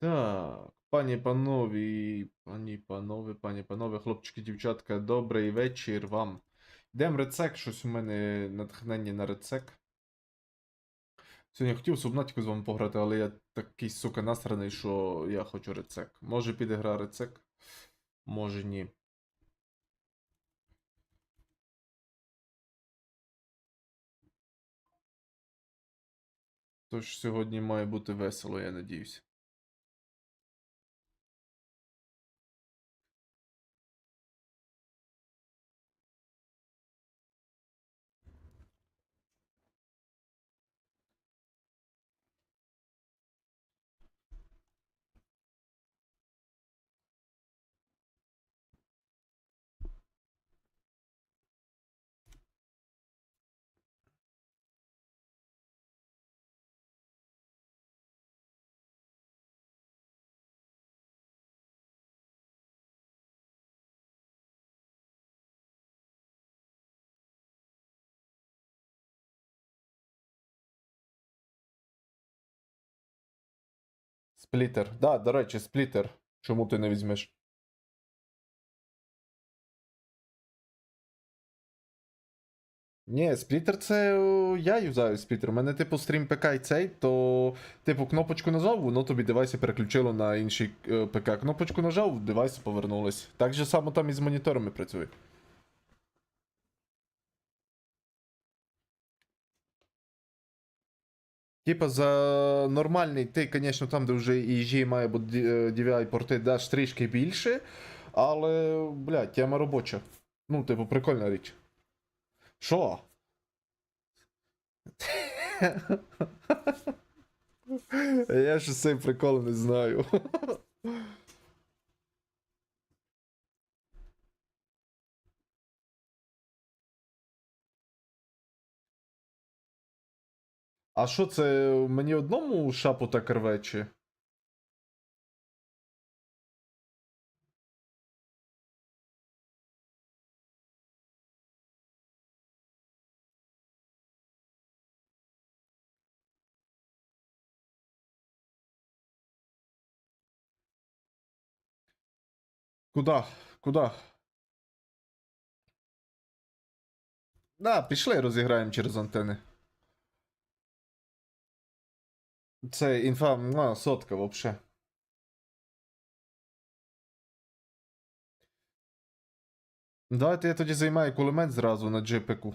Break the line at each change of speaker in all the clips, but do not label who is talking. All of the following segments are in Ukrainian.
Так, пані панові, пані панове, пані панове, хлопчики, дівчатка, добрий вечір вам. Йдемо рецек, щось у мене натхнення на рецек. Сьогодні хотів Субнатіку з вами пограти, але я такий, сука, насраний, що я хочу рецек. Може піде гра рецек, може ні. Тож сьогодні має бути весело, я надіюсь. Сплітер. Да, до речі, сплітер. Чому ти не візьмеш? Ні, сплітер це я юзаю сплітер. У мене, типу, стрім ПК і цей, то, типу, кнопочку нажав, воно тобі девайси переключило на інший е, ПК. Кнопочку нажав, девайси повернулись. Так же само там і з моніторами працює. Типа за нормальний, ти, звісно, там, де вже і EG має бути е, DVI порти, даш трішки більше, але, блядь, тема робоча. Ну, типу, прикольна річ. Що? Я ж цей прикол не знаю. А що це мені одному шапу так рве? Куда? Куда? Да, пішли розіграємо через антени. Це інфа муа, сотка вообще. Давайте я тоді займаю кулемет зразу на джипику.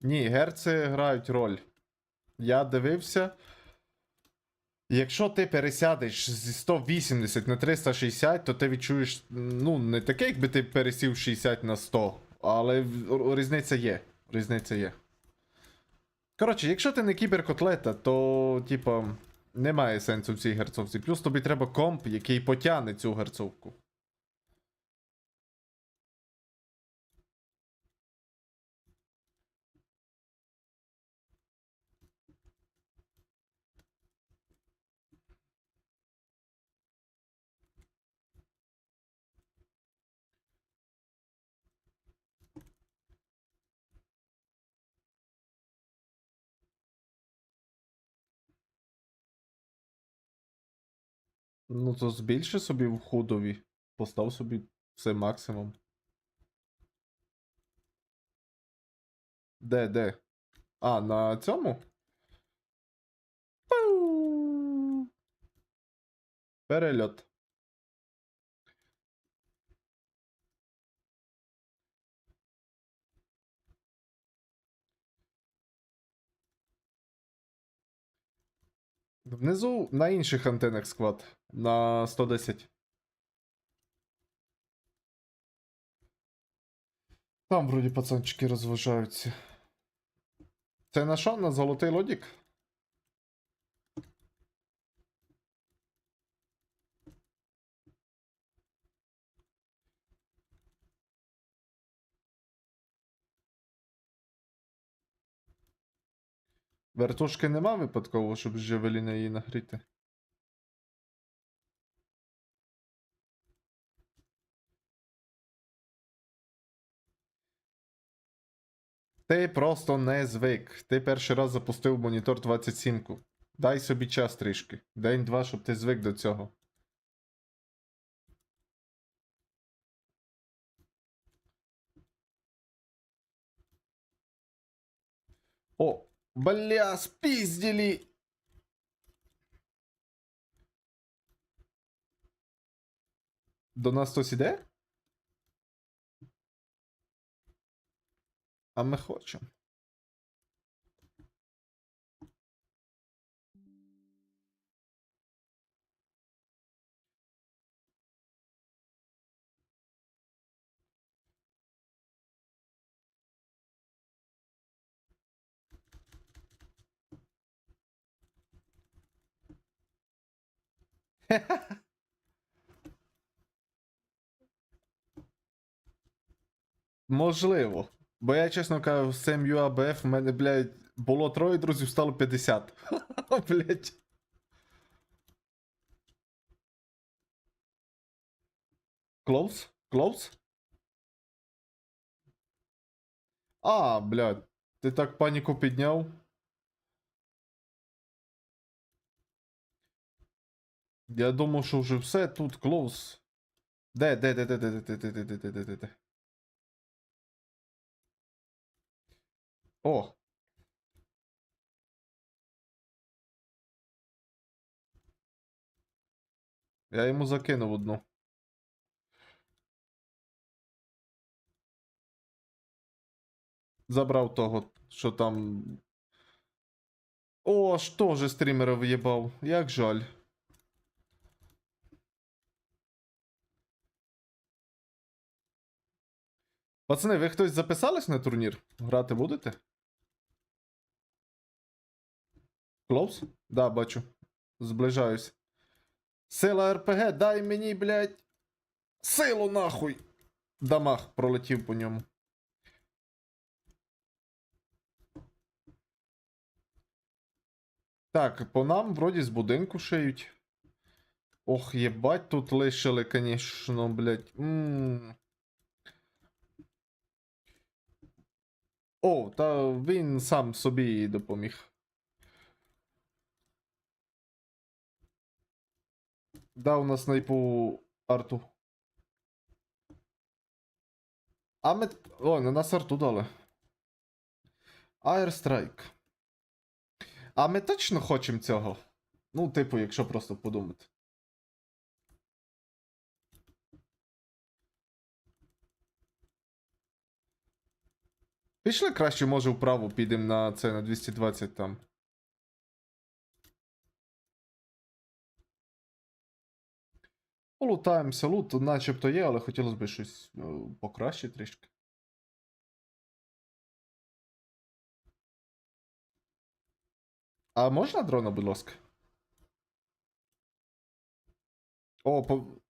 Ні, герци грають роль. Я дивився. Якщо ти пересядеш зі 180 на 360, то ти відчуєш, ну, не таке, якби ти пересів 60 на 100, але різниця є. Різниця є. Коротше, якщо ти не кіберкотлета, то, типа, немає сенсу в цій герцовці. Плюс тобі треба комп, який потягне цю герцовку. Ну, то збільши собі в ходові. Постав собі все максимум. Де, де? А, на цьому? Перельот. Внизу на інших антенах склад. На 110. Там вроді пацанчики розважаються. Це на що? На золотий лодік? Вертушки нема випадково, щоб з Джавеліна її нагріти. Ти просто не звик. Ти перший раз запустив монітор 27-ку. Дай собі час трішки. День-два, щоб ти звик до цього. О, бля, спиздили! До нас хтось іде? А ми хочемо. Можливо. Бо я, чесно кажу, з цим UABF в мене, блядь, було троє друзів, стало 50. блядь. Close? Close? А, блядь. Ти так паніку підняв. Я думав, що вже все тут close. Де, де, де, де, де, де, де, де, де, де, де, де. О. Я йому закинув одну. Забрав того, що там. О, аж теж стрімера в'єбав. Як жаль. Пацани, ви хтось записались на турнір? Грати будете? Клоус? Да, бачу. Зближаюсь. Сила РПГ, дай мені, блядь. Силу нахуй! Дамаг пролетів по ньому. Так, по нам вроді з будинку шиють. Ох, єбать, тут лишили, конечно, блядь. М. О, та він сам собі допоміг. Дав на снайпу арту. А ми. О, на нас арту дали. Airstrike. А ми точно хочемо цього? Ну, типу, якщо просто подумати. Пішли краще, може, вправо підемо на це на 220 там. Полутаємося, лут начебто є, але хотілося б щось е, покраще трішки. А можна дрона, будь ласка? О, по...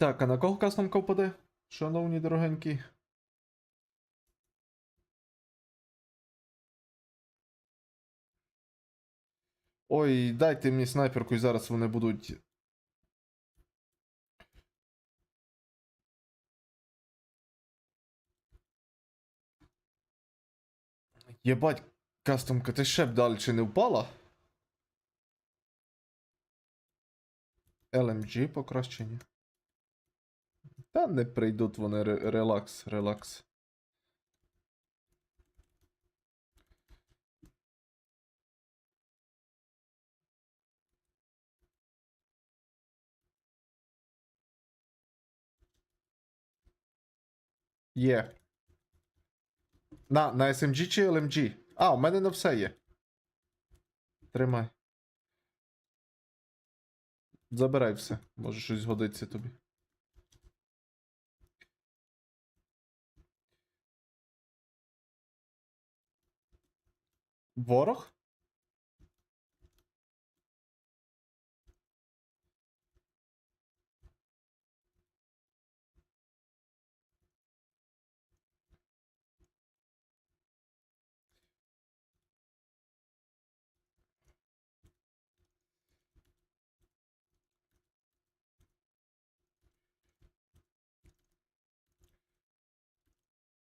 Так, а на кого кастомка впаде? Шановні дорогенькі. Ой, дайте мені снайперку і зараз вони будуть. Єбать, кастомка, ти ще б далі не впала? LMG покращення. Та не прийдуть вони релакс, релакс. Є. На, на SMG чи LMG? А, у мене на все є. Тримай. Забирай все. Може щось згодиться тобі. Ворог?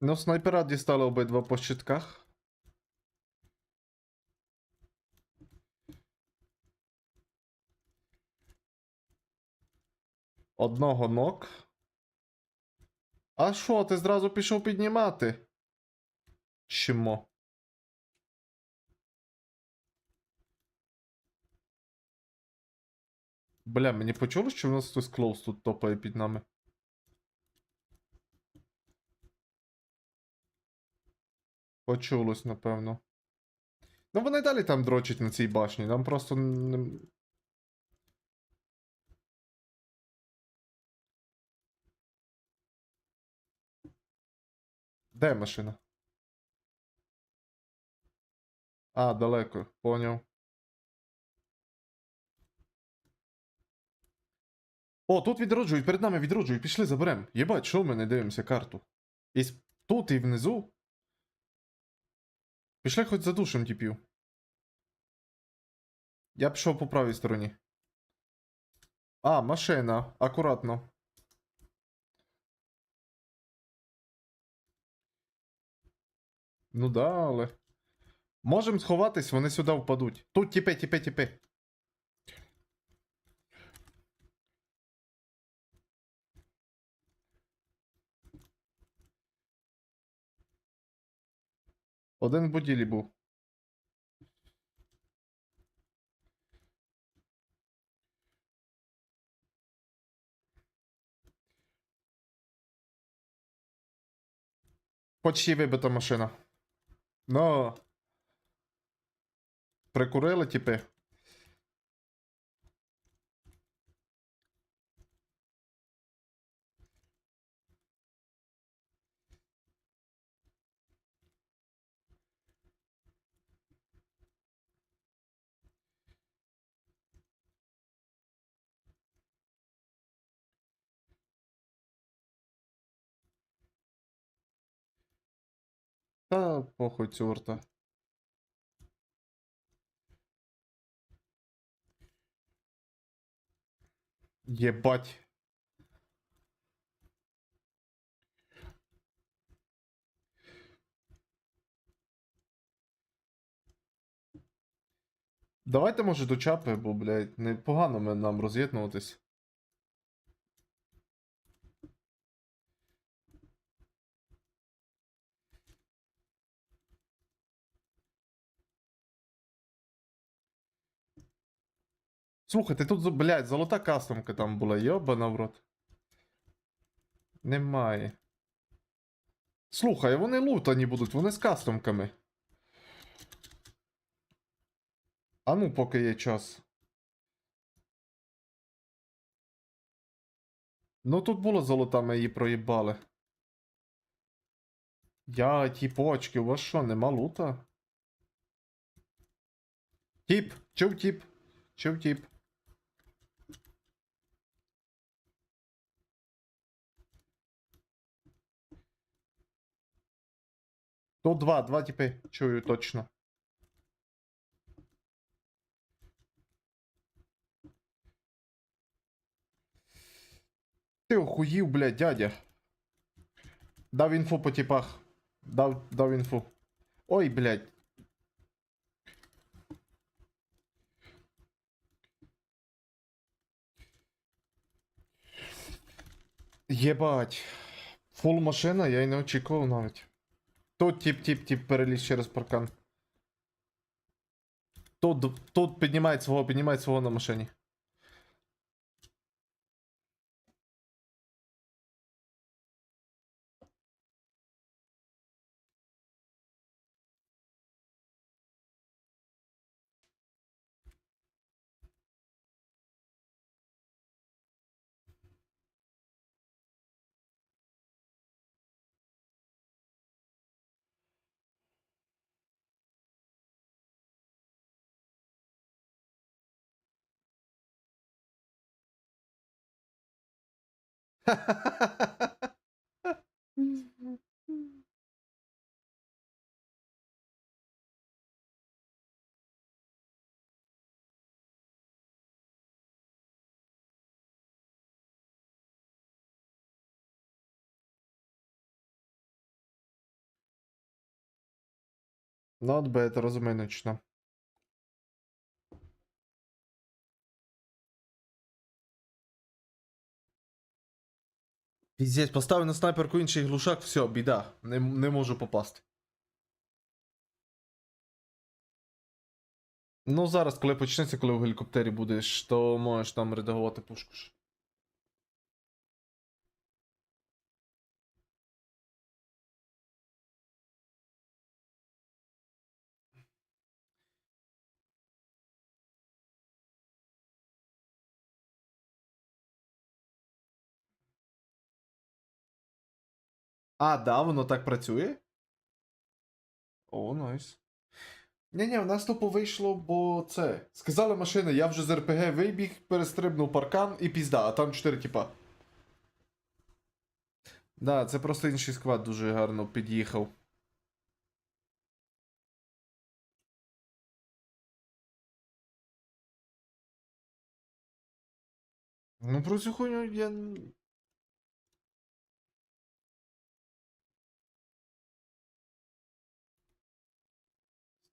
Ну, снайпера дістали обидва по щитках. Одного нок. А що, ти зразу пішов піднімати? Чмо. Бля, мені почулось, що в нас хтось клоус тут топає під нами. Почулось, напевно. Ну, вони далі там дрочать на цій башні, нам просто не... Де машина? А, далеко, поняв. О, тут відроджують, перед нами відроджують, пішли заберем. Єбать, що ми не дивимося карту? І тут і внизу. Пішли хоч задушим тіпів. Я пішов по правій стороні. А, машина. Акуратно. Ну да, але. Можем сховатись, вони сюди впадуть. Тут тіпи, тіпи, тіпи. Один в буділі був. Почти вибита машина. Ну. Прикурили, типи. Та похуй цюрта. Єбать. Давайте, може, до чапи, бо, блядь, непогано ми- нам роз'єднуватись. Слухайте, тут, блядь, золота кастомка там була, йобана в рот. Немає. Слухай, вони лутані будуть, вони з кастомками. А ну, поки є час. Ну тут було золота, ми її проїбали. Я, ті почки, у вас що, нема лута? Тіп, чув тіп, чув тіп. Тут два, два тіпи, чую точно. Ти охуїв, блядь, дядя. Дав інфу по типах. Дав, дав інфу. Ой, блядь. Єбать. Фул машина, я й не очікував навіть. Тут тип, тип, тип переліз через паркан. Тут, тут піднімає свого, піднімає свого на машині. Not bad, розуминочно. Піздець, поставив на снайперку інший глушак, все, біда. Не, не можу попасти. Ну, зараз, коли почнеться, коли в гелікоптері будеш, то можеш там редагувати пушку. ж. А, да, воно так працює? О, найс. Ні-ні, в нас тупо вийшло, бо це. Сказали машина, я вже з РПГ вибіг, перестрибнув паркан і пізда, а там 4 тіпа. Да, це просто інший сквад дуже гарно під'їхав. Ну, про цю хуйню я. н-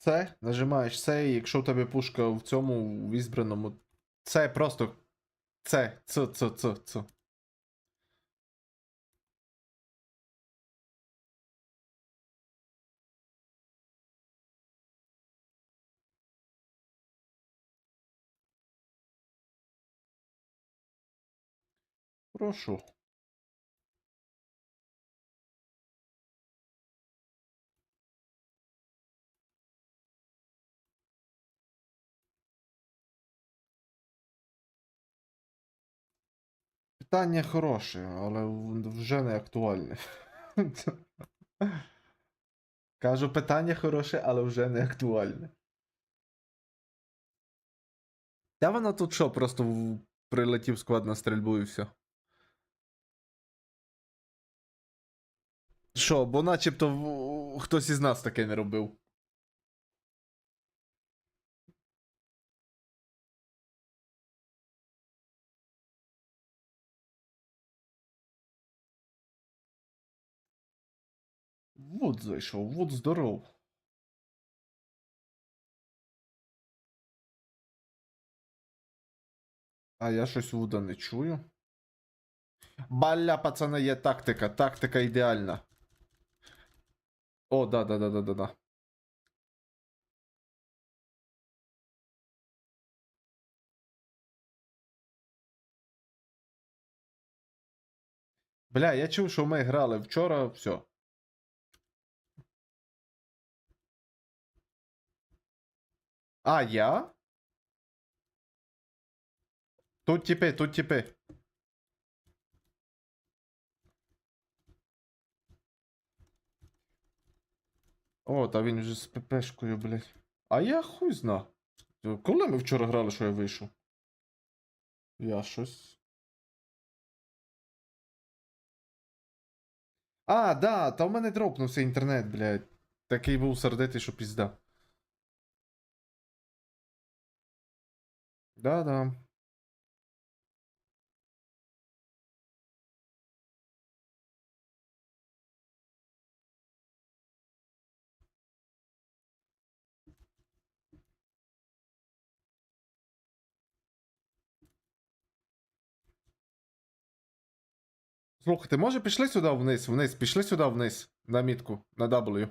Це, нажимаєш це, і якщо у тебе пушка в цьому в ізбраному. Це просто. Це, це, це, це, це. Прошу. Питання хороше, але вже не актуальне. Кажу, питання хороше, але вже не актуальне. Та воно тут що, просто прилетів склад на стрільбу і все. Що, бо начебто хтось із нас таке не робив. Вуд зайшов, Вуд здоров. А я щось Вуда не чую. Баля, пацани, є тактика. Тактика ідеальна. О, да, да, да, да, да, да. Бля, я чув, що ми грали вчора, все. А, я? Тут типи, тут типи. О, та він вже з ППшкою, блядь. А я хуй зна. Коли ми вчора грали, що я вийшов? Я щось. А, да, та в мене дропнувся інтернет, блядь. Такий був сердитий, що пізда. Да-да. Слухайте, може пішли сюди вниз, вниз, пішли сюди вниз, на мітку, на W.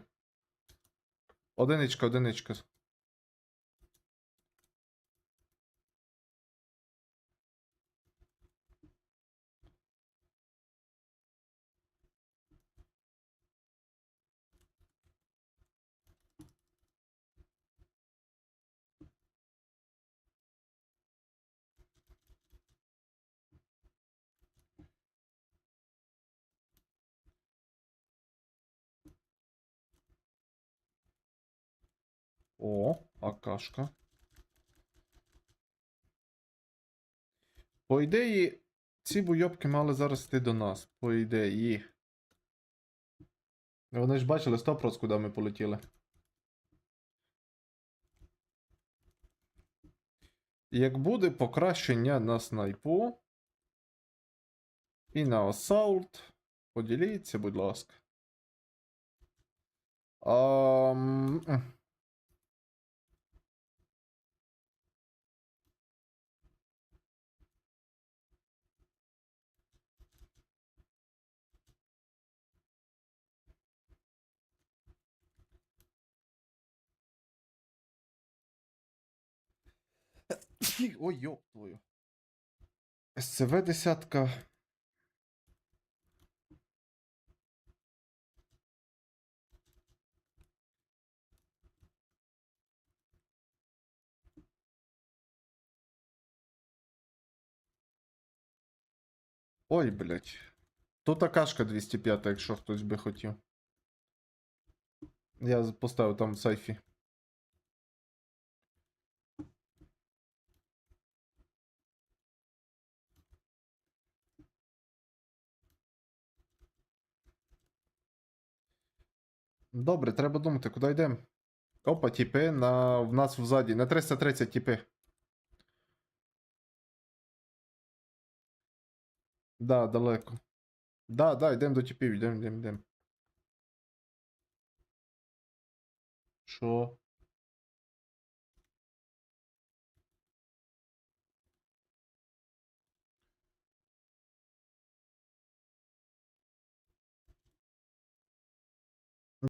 Одиничка, одиничка. О, акашка. По ідеї, ці буйобки мали зараз йти до нас. По ідеї. Вони ж бачили 100% куди ми полетіли. Як буде покращення на снайпу і на асаулт, поділіться, будь ласка. Ам, Ой, ёб твою. СЦВ десятка. Ой, блядь. Тут акашка 205, якщо хтось би хотів. Я поставив там в сайфі. Добре, треба думати, куди йдемо. Опа, тіпи на... в нас взаді. На 330 тіпи. Да, далеко. Да, да, йдемо до тіпів, йдемо, йдемо, йдемо. Що?